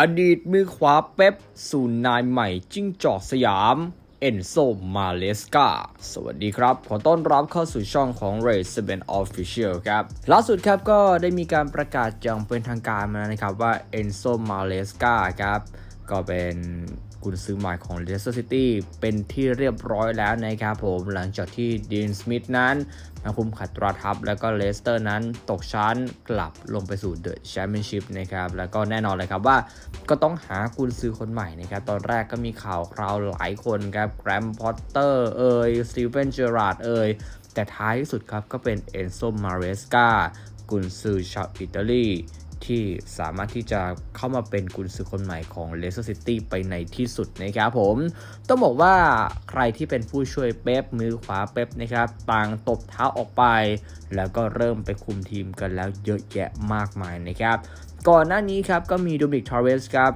อดีตมือขวาเป๊ปสู่นายใหม่จิ้งจอกสยาม เอนโซมาเลสกาสวัสดีครับ ขอต้อนรับเข้าสู่ช่องของ r a c e 7 Official ครับล่าสุดครับก็ได้มีการประกาศอย่างเป็นทางการมาแล้วนะครับว่าเอนโซมาเลสกาครับ ก็เป็น กุนซื้อใหม่ของ Leicester City เป็นที่เรียบร้อยแล้วนะครับผมหลังจากที่ดีนสมิธนั้นมาคุมขัดตราทัพแล้วก็เลสเตอร์นั้นตกชั้นกลับลงไปสู่เดอะแชมเปี้ยนชิพนะครับแล้วก็แน่นอนเลยครับว่าก็ต้องหากุนซื้อคนใหม่นะครับตอนแรกก็มีข่าวคราวหลายคนครับแกรมพอตเตอร์เอ่ยสตีเฟนเจอราร์ดเอ่ยแต่ท้ายที่สุดครับก็เป็นเอนโซมาเรสกากุนซือชาวอิตาลี ที่สามารถที่จะเข้ามาเป็นกุนซือคนใหม่ของเลสเตอร์ซิตี้ไปในที่สุดนะครับผม ต้องบอกว่าใครที่เป็นผู้ช่วยเป๊ปมือขวาเป๊ปนะครับต่างตบเท้าออกไป แล้วก็เริ่มไปคุมทีมกันแล้วเยอะแยะมากมายนะครับ ก่อนหน้านี้ครับก็มีโดมิกทอร์เรสครับ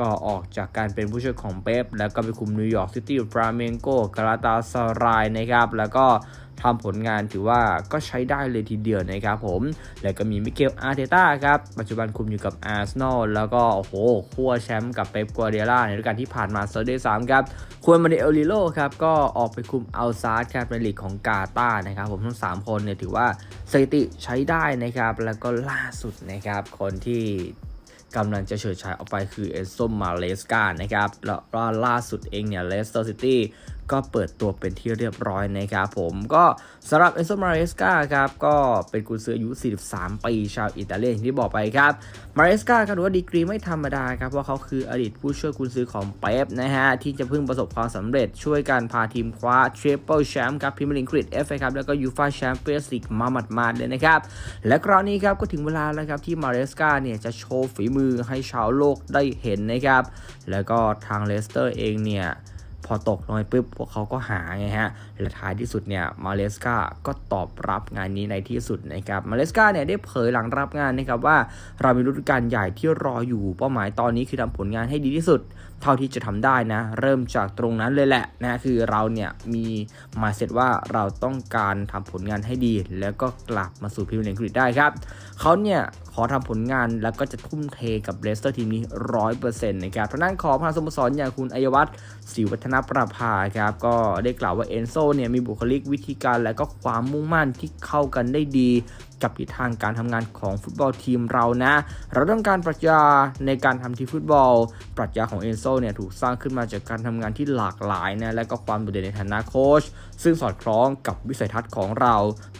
ก็ออกจากการเป็นผู้ช่วยของเป๊ปแล้วก็ไปคุมนิวยอร์กซิตี้ฟราเมนโกกาลาตาสรายนะครับ แล้วก็ ทำผลงานถือว่าก็ใช้ได้เลยทีเดียวนะครับผม แล้วก็มีมิเกลอาร์เตต้าครับ ปัจจุบันคุมอยู่กับอาร์เซนอลแล้วก็โอ้โหคั่วแชมป์กับเป๊ปกัวเดียล่าในฤดูกาลที่ผ่านมาเซอร์เดย์สามครับควรมาเดเอลิโลครับก็ออกไปคุมอัลซาร์ครับในลีกของกาตาร์นะครับผมทั้ง 3 คนเนี่ยถือว่าสถิติใช้ได้นะครับแล้วก็ล่าสุดนะครับคนที่กำลังจะเฉิดฉายออกไปคือเอสโซมาเลสกานะครับแล้วล่าสุดเองเนี่ยเลสเตอร์ซิตี้ ก็เปิดตัวเป็นที่เรียบร้อยนะครับผมก็สำหรับเอสโซมาเลสกาครับก็เป็นกุนซืออายุ 43 ปีชาวอิตาเลียนที่บอกไปครับมาเลสกาครับถือว่าดีกรีไม่ธรรมดาครับเพราะเขาคืออดีตผู้ช่วยกุนซือของเป๊ปนะฮะที่จะเพิ่งประสบความสำเร็จช่วยการพาทีมคว้าทริปเปิลแชมป์ครับพรีเมียร์ลีกอังกฤษเอฟเอครับแล้วก็ยูฟาแชมเปี้ยนส์ลีกมาหมาดๆเลยนะครับและคราวนี้ครับก็ถึงเวลาแล้วครับที่มาเลสกาเนี่ยจะโชว์ฝีมือให้ชาวโลกได้เห็นนะครับแล้วก็ทางเลสเตอร์เองเนี่ย พอตกลงไปปุ๊บพวกเขาก็หาไงฮะ และท้ายที่สุดเนี่ยมาเลสกาก็ตอบรับงานนี้ในที่สุดนะครับมาเลสกาเนี่ยได้เผยหลังรับงานนะครับว่าเรามีฤดูกาลใหญ่ที่รออยู่เป้าหมายตอนนี้คือทำผลงานให้ดีที่สุด เท่าที่จะทำได้นะ เริ่มจากตรงนั้นเลยแหละนะคือเราเนี่ยมีมาเสร็จว่าเราต้องการทำผลงานให้ดี แล้วก็กลับมาสู่พรีเมียร์ลีกอังกฤษได้ครับเขาเนี่ยขอทำผลงานแล้วก็จะทุ่มเทกับเลสเตอร์ทีมนี้ร้อยเปอร์เซ็นต์นะครับทางด้านของพาสโมสรอย่างคุณอัยวัฒน์ศิวัฒนประภาครับก็ได้กล่าวว่าเอนโซเนี่ยมีบุคลิกวิธีการและก็ความมุ่งมั่นที่เข้ากันได้ดี กับทิศทางการทำงานของฟุตบอลทีมเรานะ เราต้องการปรัชญาในการทำทีมฟุตบอล ปรัชญาของเอนโซเนี่ยถูกสร้างขึ้นมาจากการทำงานที่หลากหลายนะและก็ความโดดเด่นในฐานะโค้ชซึ่งสอดคล้องกับวิสัยทัศน์ของเรา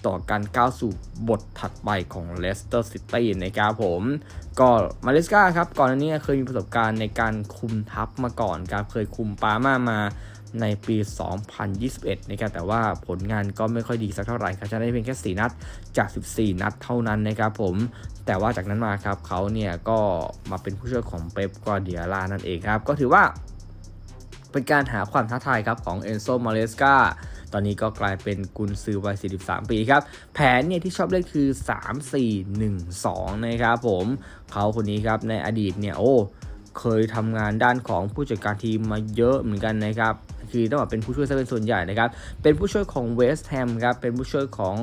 ต่อการก้าวสู่บทถัดไปของเลสเตอร์ซิตี้นะครับผมก็มาเลสกาครับก่อนหน้านี้เคยมีประสบการณ์ในการคุมทัพมาก่อนครับเคยคุมปามามา ในปี 2021 นะครับ แต่ว่าผลงานก็ไม่ค่อยดีสักเท่าไหร่ครับชนะได้เพียงแค่ 4 นัดจาก 14 นัดเท่านั้นนะครับผม แต่ว่าจากนั้นมาครับเขาเนี่ยก็มาเป็นผู้ช่วยของเป๊ปกวาเดียลานั่นเองครับ ก็ถือว่าเป็นการหาความท้าทายครับของเอนโซมาเลสกาตอนนี้ก็กลายเป็นกุนซือวัย 43 ปีครับ แผนเนี่ยที่ชอบเล่นคือ 3-4-1-2 นะครับผม เขาคนนี้ครับในอดีตเนี่ยโอ้เคยทำงานด้านของผู้จัดการทีมมาเยอะเหมือนกันนะครับ คือต้องบอกเป็นผู้ช่วยซะเป็นส่วนใหญ่นะครับเป็นผู้ช่วยของเวสต์แฮมครับเป็นผู้ช่วยของ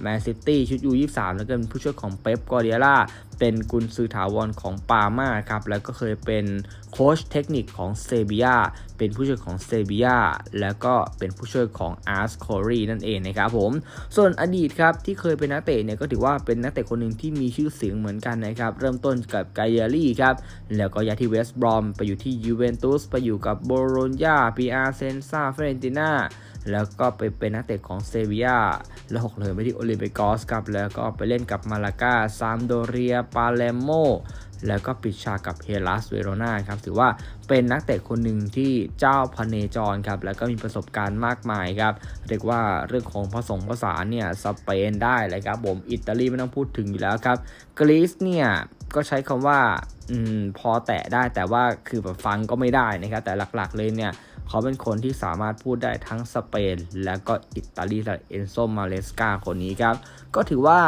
แมนซิตี้ชุดยู23แล้วก็เป็นผู้ช่วยของเป๊ปกอร์เดียล่าเป็นกุนซือถาวรของปาม่าครับแล้วก็เคยเป็นโค้ชเทคนิคของเซบียาเป็นผู้ช่วยของเซบียาแล้วก็เป็นผู้ช่วยของอาร์สคอรีนั่นเองนะครับผมส่วนอดีตครับที่เคยเป็นนักเตะเนี่ยก็ถือว่าเป็นนักเตะคนหนึ่งที่มีชื่อเสียงเหมือนกันนะครับเริ่มต้นกับไกเยรี่ครับแล้วก็ย้ายที่เวสต์บรอมไปอยู่ที่ยูเวนตุสไปอยู่กับโบโลญญาปีอาร์เซนซาเฟรนติน่า แล้วก็ไปเป็นนักเตะของเซบียาแล้วหกเลยไปที่โอลิมปิกอสครับแล้วก็ไปเล่นกับมาลากาซามโดเรียปาเลโมแล้วก็ปิดฉากกับเฮลัสเวโรนาครับถือว่าเป็นนักเตะคนหนึ่งที่เจ้าพเนจรครับแล้วก็มีประสบการณ์มากมายครับเรียกว่าเรื่องของผสมผสานเนี่ยสเปนได้เลยครับผมอิตาลีไม่ต้องพูดถึงอยู่แล้วครับกรีซเนี่ยก็ใช้คำว่าอพอแตะได้แต่ว่าคือแบบฟังก็ไม่ได้นะครับแต่หลักๆเลยเนี่ย เขาเป็นคนที่สามารถพูดได้ทั้งสเปน และก็อิตาลีและเอนโซมาเลสกาคนนี้ครับ ก็ถือว่า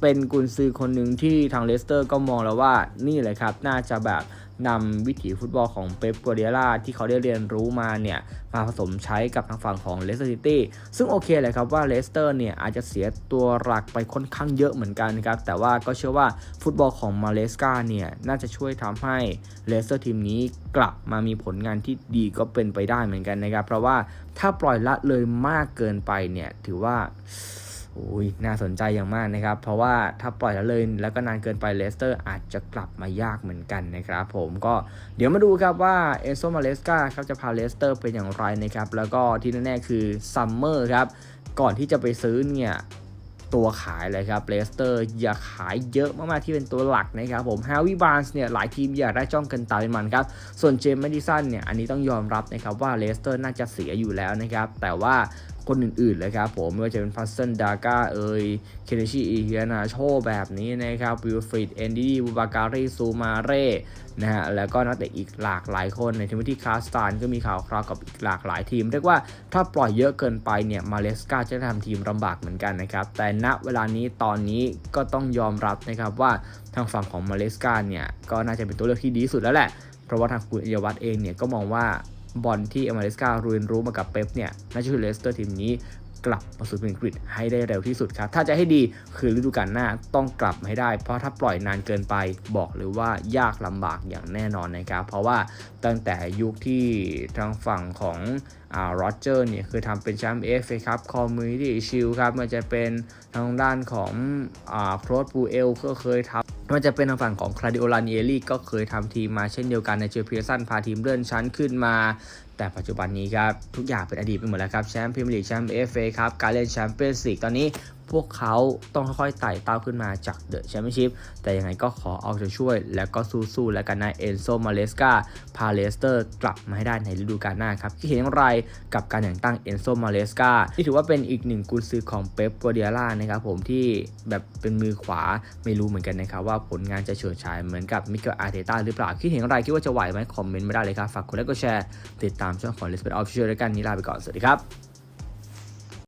เป็นกุนซือคนหนึ่งที่ทางเลสเตอร์ก็มองแล้วว่านี่เลยครับ น่าจะแบบ นำวิถีฟุตบอลของเป๊ปกัวเดียล่าที่เขาได้เรียนรู้มาเนี่ยมาผสมใช้กับทางฝั่งของเลสเตอร์ซิตี้ซึ่งโอเคเลยครับว่าเลสเตอร์เนี่ยอาจจะเสียตัวหลักไปค่อนข้างเยอะเหมือนกันนะครับแต่ว่าก็เชื่อว่าฟุตบอลของมาเลสกาเนี่ยน่าจะช่วยทำให้เลสเตอร์ทีมนี้กลับมามีผลงานที่ดีก็เป็นไปได้เหมือนกันนะครับเพราะว่าถ้าปล่อยละเลยมากเกินไปเนี่ยถือว่า โอ้ยน่าสนใจอย่างมากนะครับ เพราะว่าถ้าปล่อยแล้วเลยแล้วก็นานเกินไปเลสเตอร์อาจจะกลับมายากเหมือนกันนะครับผมก็เดี๋ยวมาดูครับว่าเอโซมาเลสกาครับจะพาเลสเตอร์เป็นอย่างไรนะครับแล้วก็ที่แน่ๆคือซัมเมอร์ครับก่อนที่จะไปซื้อเนี่ยตัวขายเลยครับเลสเตอร์อย่าขายเยอะมากๆที่เป็นตัวหลักนะครับผมฮาวิบาร์นส์เนี่ยหลายทีมอยากได้จ้องกันตายมันครับ ส่วนเจมส์แมดิสันเนี่ยอันนี้ต้องยอมรับนะครับว่าเลสเตอร์น่าจะเสียอยู่แล้วนะครับ แต่ว่า คนอื่นๆเลยครับผมไม่ว่าจะเป็นฟัสเซนดาก้าเอยเคเนชิอีเฮียนาโชแบบนี้นะครับวิลฟรีดเอนดี้บูบาการีซูมาเร่นะฮะแล้วก็นักเตะอีกหลากหลายคนในทีมที่คาสตานก็มีข่าวคราวกับอีกหลากหลายทีม เรียกว่าถ้าปล่อยเยอะเกินไปเนี่ยมาเลสกาจะทำทีมลำบากเหมือนกันนะครับ แต่ณเวลานี้ตอนนี้ก็ต้องยอมรับนะครับว่าทางฝั่งของมาเลสกาเนี่ยก็น่าจะเป็นตัวเลือกที่ดีสุดแล้วแหละ เพราะว่าทางคุณเอยวัตเองเนี่ยก็มองว่า บอลที่เอเมริกาเรียนรู้มากับเป๊ปเนี่ยน่าจะช่วยเลสเตอร์ทีมนี้กลับมาสู่เป็นกฤษให้ได้เร็วที่สุดครับ ถ้าจะให้ดีคือฤดูกาลหน้าต้องกลับมาให้ได้ เพราะถ้าปล่อยนานเกินไปบอกเลยว่ายากลำบากอย่างแน่นอนนะครับ เพราะว่าตั้งแต่ยุคที่ทางฝั่งของอ่าโรเจอร์เนี่ยคือทำเป็นแชมป์เอฟเอครับคอมมูนิตี้ชิลครับ มันจะเป็นทางด้านของอาโครสปูเอลก็เคยทำ มันจะเป็นทางฝั่งของคลาดิโอลาเนียรี่ก็เคยทำทีมมาเช่นเดียวกันในเจอเพียร์สันพาทีมเลื่อนชั้นขึ้นมา แต่ปัจจุบันนี้ครับ ทุกอย่างเป็นอดีตไปหมดแล้วครับ แชมป์พรีเมียร์ลีกแชมป์เอฟเอครับ การเล่นแชมเปี้ยนส์ลีกตอนนี้ พวกเขาต้องค่อยๆไต่เต้าขึ้นมาจากเดอะแชมเปี้ยนชิพแต่ยังไงก็ขอเอาใจช่วย แล้วก็สู้ๆ แล้วกันนะเอนโซมาเลสกาพาเลสเตอร์กลับมาให้ได้ในฤดูกาลหน้าครับคิดเห็นอย่างไรกับการแต่งตั้งเอนโซมาเลสกาที่ถือว่าเป็นอีกหนึ่งกุนซือของเป๊ปกัวเดียล่านะครับผมที่แบบเป็นมือขวาไม่รู้เหมือนกันนะครับว่าผลงานจะเฉิดฉายเหมือนกับมิเกลอาร์เตต้าหรือเปล่าคิดเห็นอย่างไรคิดว่าจะไหวไหมคอมเมนต์มาได้เลยครับฝากกดไลค์กดแชร์ติดตามช่องของ l e s p e c t Official ด้วยกันนี้ลาไปก่อนสวัสดีครับ